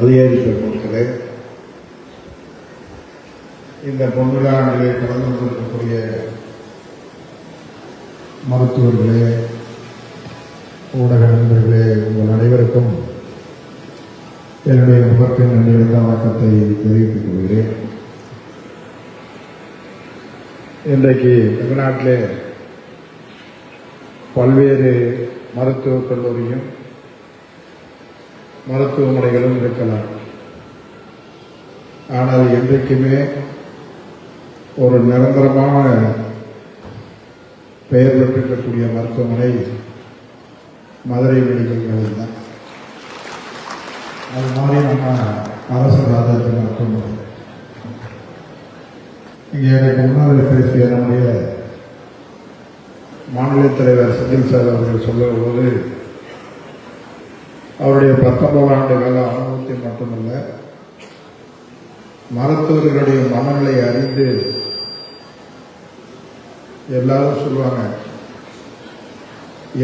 அதிகாரி பெருமக்களே இந்த பொன்விழாவிலே கலந்து கொண்டிருக்கக்கூடிய மருத்துவர்களே ஊடக நண்பர்களே உங்கள் அனைவருக்கும் என்னுடைய முகத்தின் நன்றியிருந்த வணக்கத்தை தெரிவித்துக் கொள்கிறேன். இன்றைக்கு தமிழ்நாட்டிலே பல்வேறு மருத்துவக் கல்லூரியும் மருத்துவமனைகளும் இருக்கலாம். ஆனால் என்றைக்குமே ஒரு நிரந்தரமான பெயர் பெற்றிருக்கக்கூடிய மருத்துவமனை மதுரை மெடிக்கல் காலேஜ் தான். அது மாதிரி நம்ம அரசு ராஜாஜி மருத்துவமனை. இங்கே எனக்கு முன்னாள் பேசிய நம்முடைய மாநில தலைவர் செந்தில் சார் அவர்கள் சொல்லும்போது அவருடைய பத்தொன்பது ஆண்டு கால அனுபவத்தை மட்டுமல்ல மருத்துவர்களுடைய மனநிலை அறிந்து எல்லாரும் சொல்லுவாங்க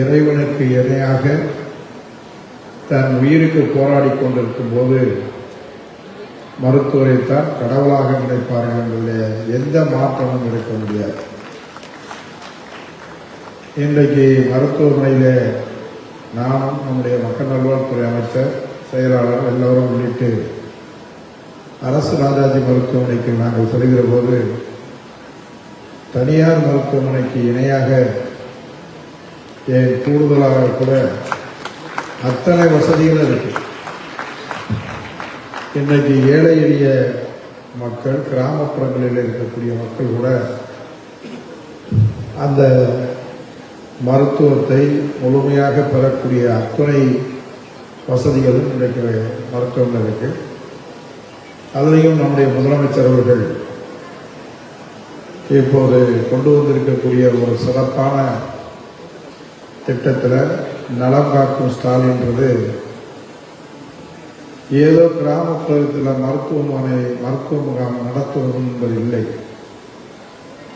இறைவனுக்கு இணையாக தன் உயிருக்கு போராடி கொண்டிருக்கும் போது மருத்துவரைத்தான் கடவுளாக நினைப்பார்கள் என்பதில் எந்த மாற்றமும் இருக்க முடியாது. இன்றைக்கு மருத்துவமனையில் நானும் நம்முடைய மக்கள் நல்வாழ்வுத்துறை அமைச்சர் செயலாளர் எல்லோரும் உள்ளிட்டு அரசு ராஜாஜி மருத்துவமனைக்கு நாங்கள் செல்கிற போது தனியார் மருத்துவமனைக்கு இணையாக ஏன் கூடுதலாக கூட அத்தனை வசதிகள் இருக்கு. இன்றைக்கு ஏழை எளிய மக்கள் கிராமப்புறங்களில் இருக்கக்கூடிய மக்கள் கூட அந்த மருத்துவத்தை முழுமையாக பெறக்கூடிய அத்துணை வசதிகளும் இன்றைக்கு மருத்துவங்கள் இருக்குது அதிலையும் நம்முடைய முதலமைச்சர் அவர்கள் இப்போது கொண்டு வந்திருக்கக்கூடிய ஒரு சிறப்பான திட்டத்தில் நலம் காக்கும் ஸ்டாலின்றது. ஏதோ கிராமப்புறத்தில் மருத்துவமனை மருத்துவ முகாம் நடத்துவது என்பது இல்லை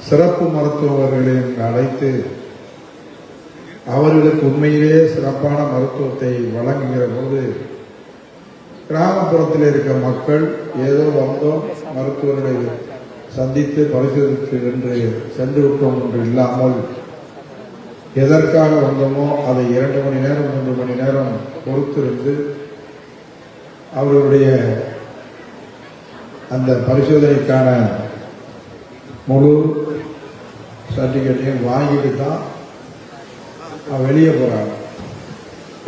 சிறப்பு மருத்துவர்களை அழைத்து அவர்களுக்கு உண்மையிலேயே சிறப்பான மருத்துவத்தை வழங்குகிற போது கிராமப்புறத்தில் இருக்க மக்கள் ஏதோ வந்தோம் மருத்துவர்களை சந்தித்து பரிசோதித்து என்று சென்று விட்டோம் என்று இல்லாமல் எதற்காக வந்தோமோ அதை இரண்டு மணி நேரம் மூன்று மணி நேரம் பொறுத்திருந்து அவர்களுடைய அந்த பரிசோதனைக்கான முழு சர்டிஃபிகேட்டையும் வாங்கிட்டு தான் வெளியே போகிறாங்க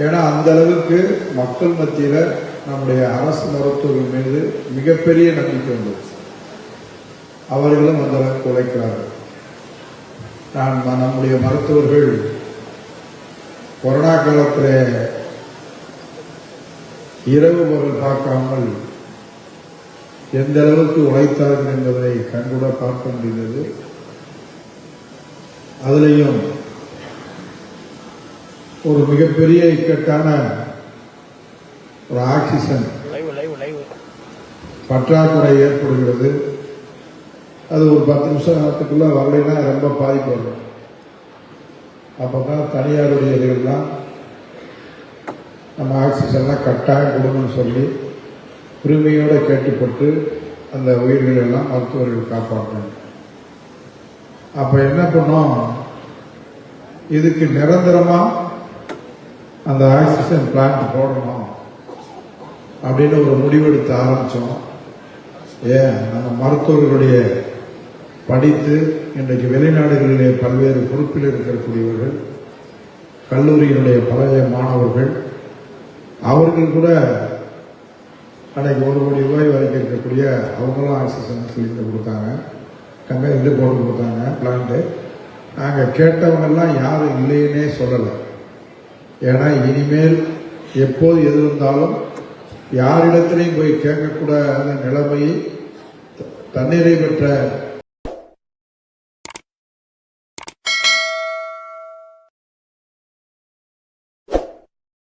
ஏன்னா அந்த அளவுக்கு மக்கள் மத்தியில் நம்முடைய அரசு மருத்துவர்கள் மீது மிகப்பெரிய நம்பிக்கை உண்டு அவர்களும் அந்த அளவுக்கு உழைக்கிறார்கள். நான் நம்முடைய மருத்துவர்கள் கொரோனா காலத்தில் இரவு பகல் பார்க்காமல் எந்த அளவுக்கு உழைத்தார்கள் என்பதை கண்கூட பார்க்க முடிந்தது. அதுலேயும் ஒரு மிகப்பெரிய இக்கட்டான ஒரு ஆக்சிஜன் பற்றாக்குறை ஏற்படுகிறது. அது ஒரு பத்து நிமிஷம் நேரத்துக்குள்ள வரலைன்னா ரொம்ப பாதிப்பு வரும் அப்போ தான் தனியாருடைய இதுகள்லாம் நம்ம ஆக்சிஜன்லாம் கட்டாயம் கொடுங்கன்னு சொல்லி உரிமையோடு கேட்டுப்பட்டு அந்த உயிர்கள் எல்லாம் மருத்துவர்கள் காப்பாற்றணும். அப்போ என்ன பண்ணோம்? இதுக்கு நிரந்தரமா அந்த ஆக்சிஜன் பிளான்ட் போடணும்? அப்படின்னு ஒரு முடிவெடுத்து ஆரம்பித்தோம் ஏன்? நம்ம மருத்துவர்களுடைய படித்து இன்றைக்கு வெளிநாடுகளிலே பல்வேறு பொறுப்பில் இருக்கக்கூடியவர்கள் கல்லூரியினுடைய பழைய மாணவர்கள் அவர்கள் கூட அன்னைக்கு ஒரு கோடி ரூபாய் வரைக்கும் இருக்கக்கூடிய அவங்களும் ஆக்சிஜன் சிலிண்டர் கொடுத்தாங்க. கம்பெனி இது போட்டு கொடுத்தாங்க பிளான்ட்டு நாங்கள் கேட்டவங்கெல்லாம் யாரும் இல்லைன்னே சொல்லலை. ஏன்னா இனிமேல் எப்போது எது இருந்தாலும் யாரிடத்திலையும் போய் கேட்கக்கூடாத நிலைமையை தன்னிறை பெற்ற